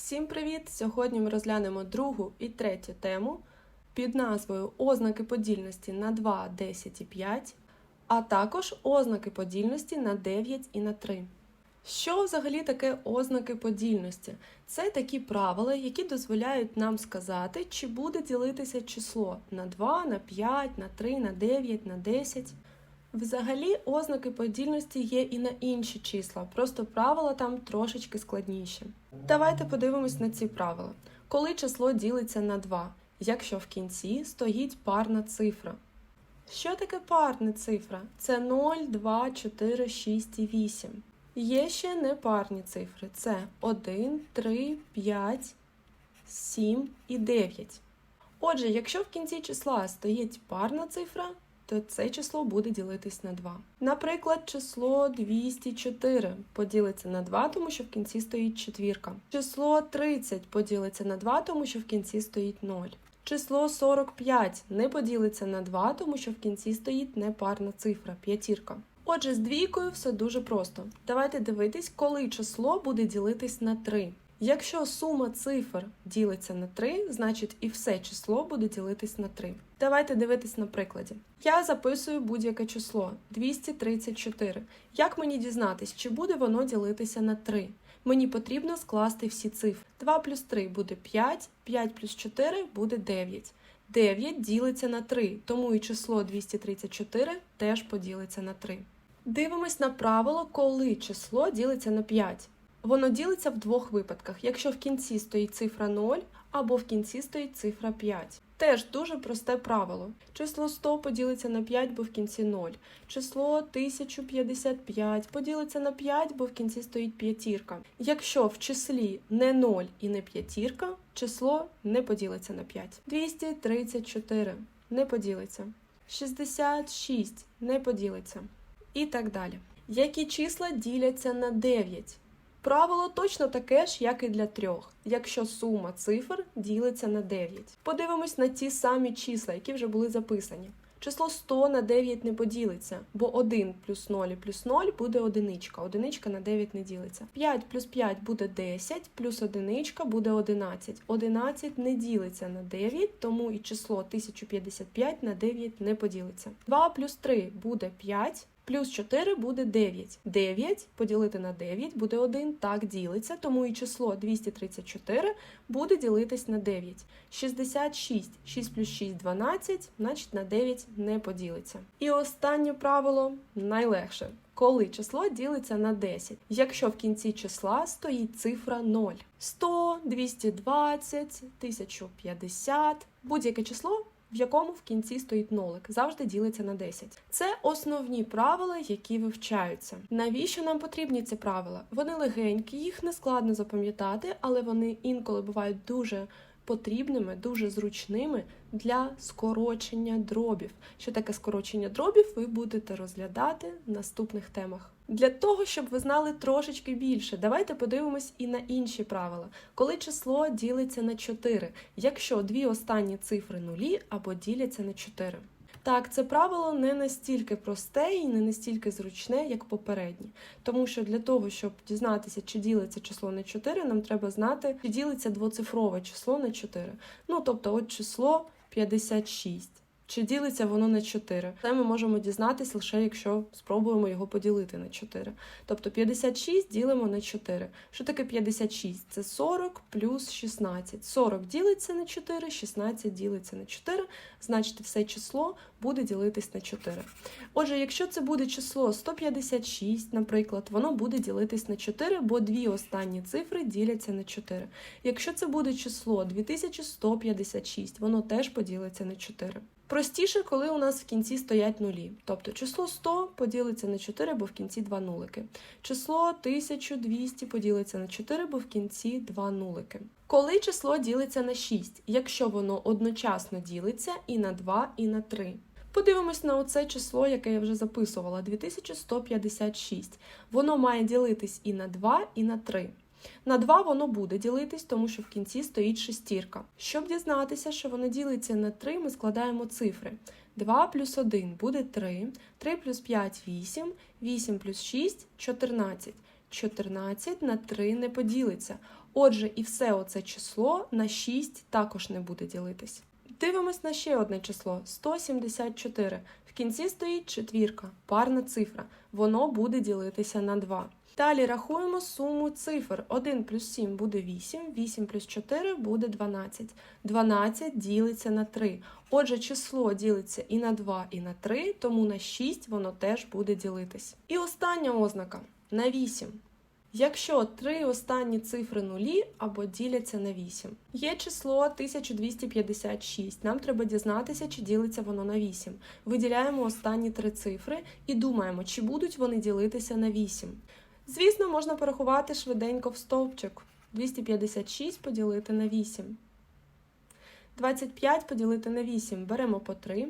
Всім привіт! Сьогодні ми розглянемо другу і третю тему під назвою Ознаки подільності на 2, 10 і 5, а також ознаки подільності на 9 і на 3. Що взагалі таке ознаки подільності? Це такі правила, які дозволяють нам сказати, чи буде ділитися число на 2, на 5, на 3, на 9, на 10. Взагалі, ознаки подільності є і на інші числа, просто правила там трошечки складніші. Давайте подивимось на ці правила. Коли число ділиться на 2, якщо в кінці стоїть парна цифра. Що таке парна цифра? Це 0, 2, 4, 6 і 8. Є ще непарні цифри. Це 1, 3, 5, 7 і 9. Отже, якщо в кінці числа стоїть парна цифра, то це число буде ділитись на 2. Наприклад, число 204 поділиться на 2, тому що в кінці стоїть четвірка. Число 30 поділиться на 2, тому що в кінці стоїть 0. Число 45 не поділиться на 2, тому що в кінці стоїть непарна цифра п'ятірка. Отже, з двійкою все дуже просто. Давайте дивитись, коли число буде ділитись на 3. Якщо сума цифр ділиться на 3, значить і все число буде ділитись на 3. Давайте дивитись на прикладі. Я записую будь-яке число 234. Як мені дізнатись, чи буде воно ділитися на 3? Мені потрібно скласти всі цифри. 2 плюс 3 буде 5, 5 плюс 4 буде 9. 9 ділиться на 3, тому і число 234 теж поділиться на 3. Дивимось на правило, коли число ділиться на 5. Воно ділиться в двох випадках, якщо в кінці стоїть цифра 0 або в кінці стоїть цифра 5. Теж дуже просте правило. Число 100 поділиться на 5, бо в кінці 0. Число 1055 поділиться на 5, бо в кінці стоїть п'ятірка. Якщо в числі не 0 і не п'ятірка, число не поділиться на 5. 234 не поділиться. 66 не поділиться. І так далі. Які числа діляться на 9? Правило точно таке ж, як і для трьох, якщо сума цифр ділиться на 9. Подивимось на ті самі числа, які вже були записані. Число 100 на 9 не поділиться, бо 1 плюс 0 плюс 0 буде одиничка. Одиничка на 9 не ділиться. 5 плюс 5 буде 10, плюс одиничка буде 11. 11 не ділиться на 9, тому і число 1055 на 9 не поділиться. 2 плюс 3 буде 5. Плюс 4 буде 9. 9 поділити на 9 буде 1, так ділиться, тому і число 234 буде ділитись на 9. 66, 6 плюс 6 – 12, значить на 9 не поділиться. І останнє правило найлегше. Коли число ділиться на 10, якщо в кінці числа стоїть цифра 0. 100, 220, 1050, будь-яке число в якому в кінці стоїть нолик, завжди ділиться на 10. Це основні правила, які вивчаються. Навіщо нам потрібні ці правила? Вони легенькі, їх не складно запам'ятати, але вони інколи бувають дуже потрібними, дуже зручними для скорочення дробів. Що таке скорочення дробів, ви будете розглядати в наступних темах. Для того, щоб ви знали трошечки більше, давайте подивимось і на інші правила. Коли число ділиться на 4, якщо дві останні цифри нулі або діляться на 4. Так, це правило не настільки просте і не настільки зручне, як попередні. Тому що для того, щоб дізнатися, чи ділиться число на 4, нам треба знати, чи ділиться двоцифрове число на 4. Ну, тобто, от число 56. Чи ділиться воно на 4? Це ми можемо дізнатися лише якщо спробуємо його поділити на 4. Тобто 56 ділимо на 4. Що таке 56? Це 40 плюс 16. 40 ділиться на 4, 16 ділиться на 4, значить все число буде ділитись на 4. Отже, якщо це буде число 156, наприклад, воно буде ділитись на 4, бо дві останні цифри діляться на 4. Якщо це буде число 2156, воно теж поділиться на 4. Простіше, коли у нас в кінці стоять нулі. Тобто число 100 поділиться на 4, бо в кінці 2 нулики. Число 1200 поділиться на 4, бо в кінці 2 нулики. Коли число ділиться на 6, якщо воно одночасно ділиться і на 2, і на 3. Подивимось на оце число, яке я вже записувала 2156. Воно має ділитись і на 2, і на 3. На 2 воно буде ділитись, тому що в кінці стоїть шестірка. Щоб дізнатися, що воно ділиться на 3, ми складаємо цифри. 2 плюс 1 буде 3, 3 плюс 5 – 8, 8 плюс 6 – 14. 14 на 3 не поділиться. Отже, і все оце число на 6 також не буде ділитись. Дивимось на ще одне число 174. В кінці стоїть четвірка, парна цифра. Воно буде ділитися на 2. Далі рахуємо суму цифр. 1 плюс 7 буде 8, 8 плюс 4 буде 12. 12 ділиться на 3. Отже, число ділиться і на 2, і на 3, тому на 6 воно теж буде ділитись. І остання ознака на 8. Якщо три останні цифри нулі або діляться на 8. Є число 1256. Нам треба дізнатися, чи ділиться воно на 8. Виділяємо останні три цифри і думаємо, чи будуть вони ділитися на 8. Звісно, можна порахувати швиденько в стовпчик. 256 поділити на 8. 25 поділити на 8. Беремо по 3.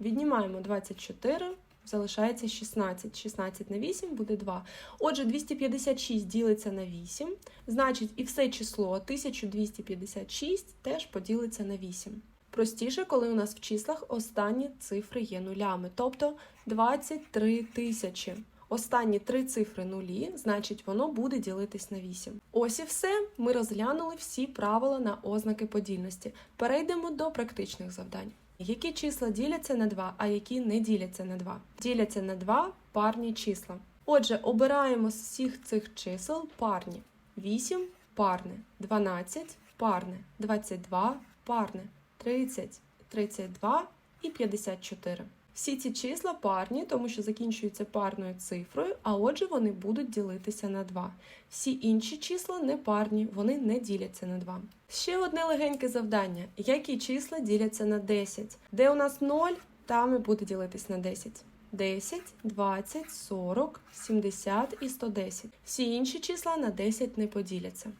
Віднімаємо 24. Залишається 16. 16 на 8 буде 2. Отже, 256 ділиться на 8. Значить, і все число 1256 теж поділиться на 8. Простіше, коли у нас в числах останні цифри є нулями, тобто 23 тисячі. Останні три цифри нулі, значить, воно буде ділитись на 8. Ось і все. Ми розглянули всі правила на ознаки подільності. Перейдемо до практичних завдань. Які числа діляться на 2, а які не діляться на 2? Діляться на 2 парні числа. Отже, обираємо з всіх цих чисел парні. 8 парне, 12 парне, 22 парне, 30, 32 і 54. Всі ці числа парні, тому що закінчуються парною цифрою, а отже, вони будуть ділитися на 2. Всі інші числа не парні, вони не діляться на 2. Ще одне легеньке завдання: які числа діляться на 10? Де у нас 0, там і буде ділитись на 10. 10, 20, 40, 70 і 110. Всі інші числа на 10 не поділяться.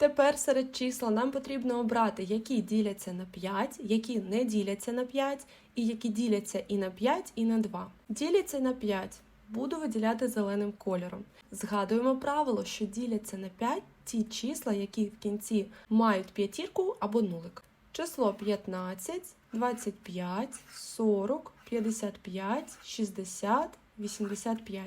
Тепер серед числа нам потрібно обрати, які діляться на 5, які не діляться на 5, і які діляться і на 5, і на 2. Діляться на 5. Буду виділяти зеленим кольором. Згадуємо правило, що діляться на 5 ті числа, які в кінці мають п'ятірку або нулик. Число 15, 25, 40, 55, 60, 85.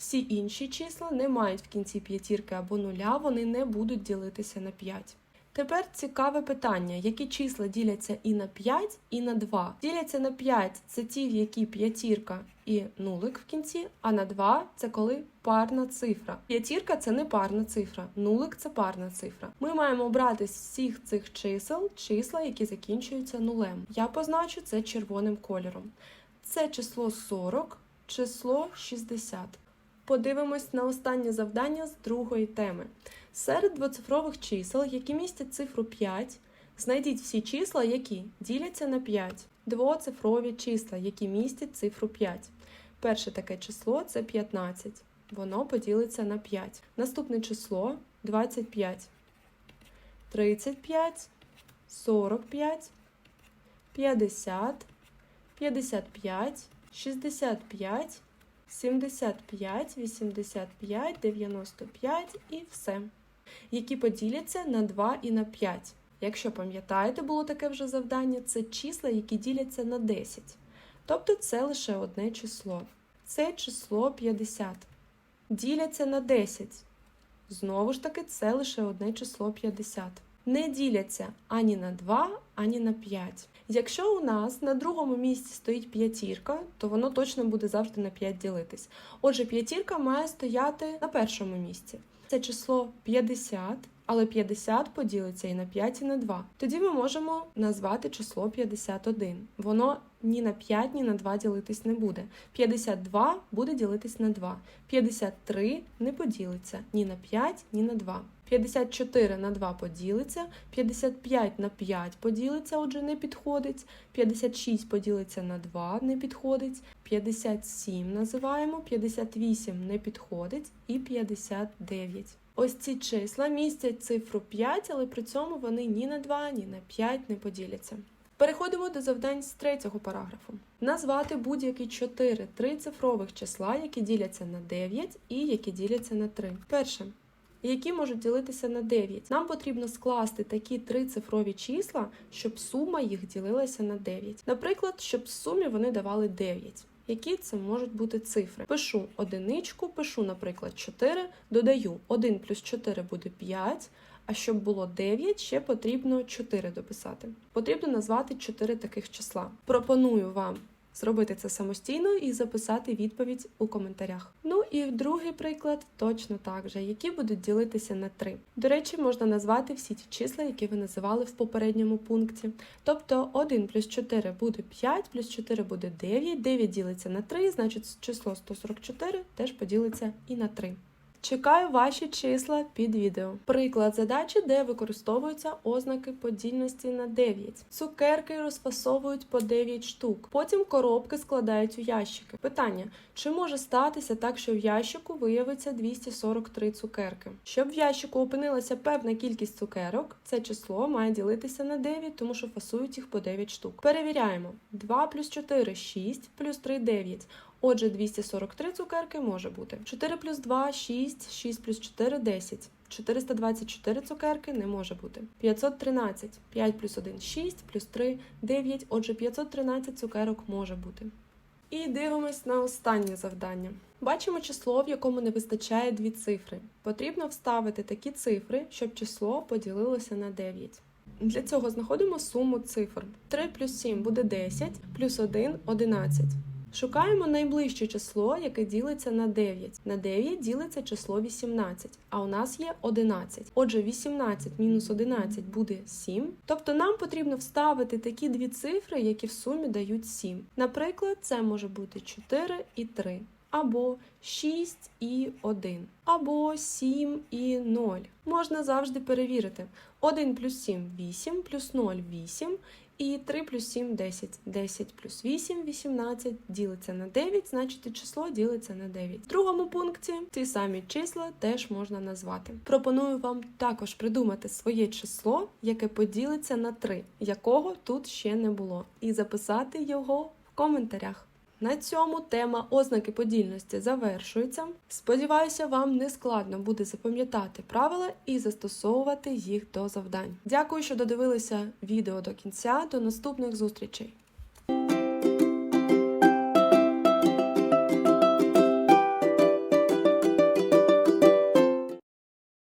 Всі інші числа не мають в кінці п'ятірки або нуля, вони не будуть ділитися на 5. Тепер цікаве питання, які числа діляться і на 5, і на 2. Діляться на 5 це ті, в які п'ятірка і нулик в кінці, а на 2 це коли парна цифра. П'ятірка це не парна цифра, нулик це парна цифра. Ми маємо обрати з всіх цих чисел числа, які закінчуються нулем. Я позначу це червоним кольором. Це число 40, число 60. Подивимось на останнє завдання з другої теми. Серед двоцифрових чисел, які містять цифру 5, знайдіть всі числа, які діляться на 5. Двоцифрові числа, які містять цифру 5. Перше таке число це 15. Воно поділиться на 5. Наступне число 25, 35, 45, 50, 55, 65, 75, 85, 95 і все. Які поділяться на 2 і на 5. Якщо пам'ятаєте, було таке вже завдання, це числа, які діляться на 10. Тобто це лише одне число. Це число 50. Діляться на 10. Знову ж таки, це лише одне число 50. Не діляться ані на 2, ані на 5. Якщо у нас на другому місці стоїть п'ятірка, то воно точно буде завжди на 5 ділитись. Отже, п'ятірка має стояти на першому місці. Це число 50, але 50 поділиться і на 5, і на 2. Тоді ми можемо назвати число 51. Воно ні на 5, ні на 2 ділитись не буде. 52 буде ділитись на 2. 53 не поділиться ні на 5, ні на 2. 54 на 2 поділиться, 55 на 5 поділиться, отже, не підходить. 56 поділиться на 2 не підходить. 57 називаємо, 58 не підходить і 59. Ось ці числа містять цифру 5, але при цьому вони ні на 2, ні на 5 не поділяться. Переходимо до завдань з третього параграфу. Назвати будь-які 4 трицифрових числа, які діляться на 9 і які діляться на 3. Перше. Які можуть ділитися на 9. Нам потрібно скласти такі трицифрові числа, щоб сума їх ділилася на 9. Наприклад, щоб в сумі вони давали 9. Які це можуть бути цифри? Пишу одиничку, пишу, наприклад, 4, додаю 1 плюс 4 буде 5, А щоб було 9, ще потрібно 4 дописати. Потрібно назвати 4 таких числа. Пропоную вам зробити це самостійно і записати відповідь у коментарях. Ну і другий приклад точно так же, які будуть ділитися на 3. До речі, можна назвати всі ті числа, які ви називали в попередньому пункті. Тобто 1 плюс 4 буде 5, плюс 4 буде 9, 9 ділиться на 3, значить число 144 теж поділиться і на 3. Чекаю ваші числа під відео. Приклад задачі, де використовуються ознаки подільності на 9. Цукерки розфасовують по 9 штук. Потім коробки складають у ящики. Питання: чи може статися так, що в ящику виявиться 243 цукерки? Щоб в ящику опинилася певна кількість цукерок, це число має ділитися на 9, тому що фасують їх по 9 штук. Перевіряємо: 2 плюс 4 6, плюс 3 9. Отже, 243 цукерки може бути. 4 плюс 2 6, 6 плюс 4 10. 424 цукерки не може бути. 513, 5 плюс 1 6, плюс 3 9. Отже, 513 цукерок може бути. І дивимось на останнє завдання. Бачимо число, в якому не вистачає дві цифри. Потрібно вставити такі цифри, щоб число поділилося на 9. Для цього знаходимо суму цифр. 3 плюс 7 буде 10, плюс 1 11. Шукаємо найближче число, яке ділиться на 9. На 9 ділиться число 18, а у нас є 11. Отже, 18 мінус 11 буде 7. Тобто нам потрібно вставити такі дві цифри, які в сумі дають 7. Наприклад, це може бути 4 і 3. Або 6 і 1, або 7 і 0. Можна завжди перевірити. 1 плюс 7 8, плюс 0 8, і 3 плюс 7 10. 10 плюс 8 18 ділиться на 9, значить і число ділиться на 9. В другому пункті ті самі числа теж можна назвати. Пропоную вам також придумати своє число, яке поділиться на 3, якого тут ще не було, і записати його в коментарях. На цьому тема ознаки подільності завершується. Сподіваюся, вам не складно буде запам'ятати правила і застосовувати їх до завдань. Дякую, що додивилися відео до кінця. До наступних зустрічей!